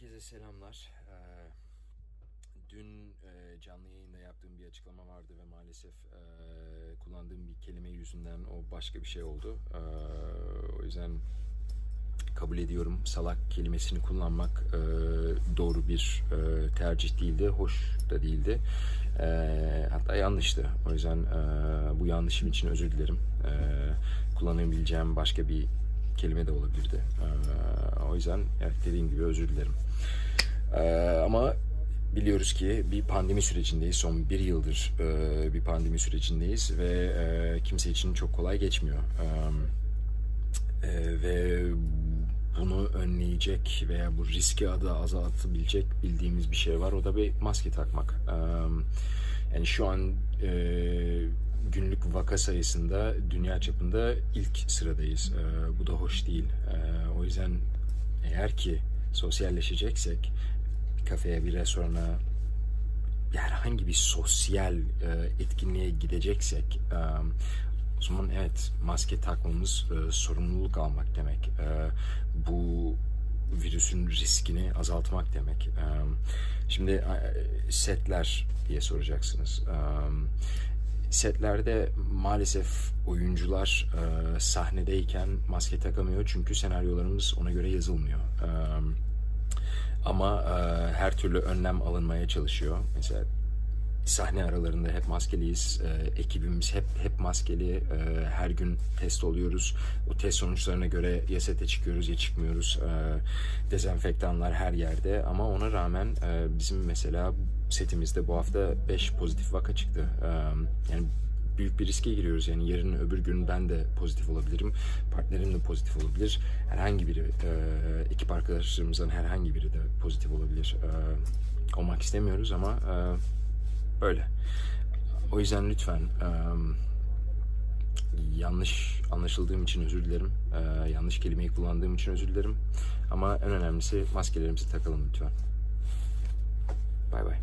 Herkese selamlar. Ee, dün e, canlı yayında yaptığım bir açıklama vardı ve maalesef e, kullandığım bir kelime yüzünden o başka bir şey oldu. Ee, o yüzden kabul ediyorum salak kelimesini kullanmak e, doğru bir tercih değildi, hoş da değildi. Hatta yanlıştı. O yüzden bu yanlışım için özür dilerim. Kullanabileceğim başka bir kelime de olabilirdi. E, o yüzden evet, dediğim gibi özür dilerim. E, ama biliyoruz ki bir pandemi sürecindeyiz. Son bir yıldır e, bir pandemi sürecindeyiz ve e, kimse için çok kolay geçmiyor. E, ee, ve bunu önleyecek veya bu riski adı azaltabilecek bildiğimiz bir şey var. O da bir maske takmak. Ee, yani şu an e, günlük vaka sayısında dünya çapında ilk sıradayız. Ee, bu da hoş değil. Ee, o yüzden eğer ki sosyalleşeceksek kafeye, bir restorana, herhangi bir sosyal e, etkinliğe gideceksek e, o zaman evet maske takmamız e, sorumluluk almak demek. Bu virüsün riskini azaltmak demek. Şimdi setler diye soracaksınız. Setlerde maalesef oyuncular e, sahnedeyken maske takamıyor çünkü senaryolarımız ona göre yazılmıyor. E, ama e, her türlü önlem alınmaya çalışıyor. Mesela sahne aralarında hep maskeliyiz. E, ekibimiz hep hep maskeli. E, her gün test oluyoruz. O test sonuçlarına göre ya sete çıkıyoruz ya çıkmıyoruz. E, dezenfektanlar her yerde. Ama ona rağmen e, bizim mesela setimizde bu hafta 5 pozitif vaka çıktı. E, yani büyük bir riske giriyoruz. Yani yarın öbür gün ben de pozitif olabilirim. Partnerim de pozitif olabilir. Herhangi biri, e, ekip arkadaşlarımızdan herhangi biri de pozitif olabilir. E, olmak istemiyoruz ama e, böyle. O yüzden lütfen e, yanlış anlaşıldığım için özür dilerim. E, yanlış kelimeyi kullandığım için özür dilerim. Ama en önemlisi maskelerimizi takalım lütfen. Bay bay.